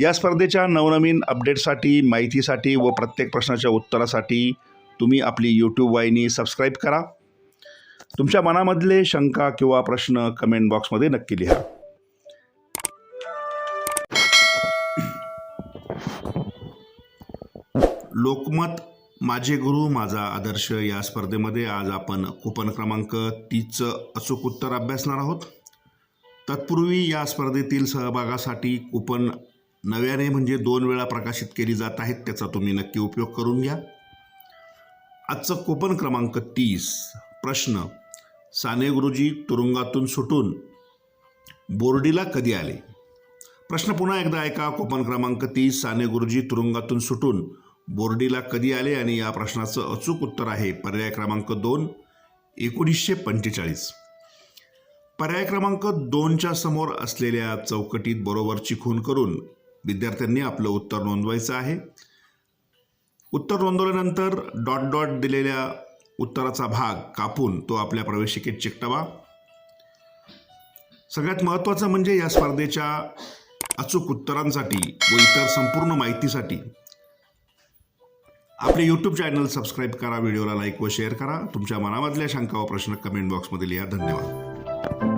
या स्पर्धेच्या नवनवीन अपडेटसाठी माहितीसाठी व प्रत्येक प्रश्नाच्या उत्तरासाठी तुम्ही आपली यूट्यूब वाहिनी सबस्क्राईब करा. तुमच्या मनामधले शंका किंवा प्रश्न कमेंट बॉक्समध्ये नक्की लिहा. लोकमत माझे गुरु माझा आदर्श या स्पर्धेमध्ये आज आपण कुपन क्रमांक तीसचं अचूक उत्तर अभ्यासणार आहोत. तत्पूर्वी या स्पर्धेतील सहभागासाठी कुपन नव्याने म्हणजे दोन वेळा प्रकाशित केली जात आहेत त्याचा तुम्ही नक्की उपयोग करून घ्या. आजचं कोपन क्रमांक तीस प्रश्न साने गुरुजी तुरुंगातून सुटून बोर्डीला कधी आले? प्रश्न पुन्हा एकदा ऐका कोपन क्रमांक तीस साने गुरुजी तुरुंगातून सुटून बोर्डीला कधी आले? आणि या प्रश्नाचं अचूक उत्तर आहे पर्याय क्रमांक दोन एकोणीसशे पंचेचाळीस. पर्याय क्रमांक दोनच्या समोर असलेल्या चौकटीत बरोबरची खून करून विद्यार्थ्यांनी आपलं उत्तर नोंदवायचं आहे. उत्तर नोंदवल्यानंतर डॉट डॉट दिलेल्या उत्तराचा भाग कापून तो आपल्या प्रवेशिकेत चिकटवा. सगळ्यात महत्त्वाचं म्हणजे या स्पर्धेच्या अचूक उत्तरांसाठी व इतर संपूर्ण माहितीसाठी आपले यूट्यूब चॅनल सबस्क्राईब करा व्हिडिओला लाईक व शेअर करा. तुमच्या मनामधल्या शंका व प्रश्न कमेंट बॉक्समध्ये लिहा धन्यवाद.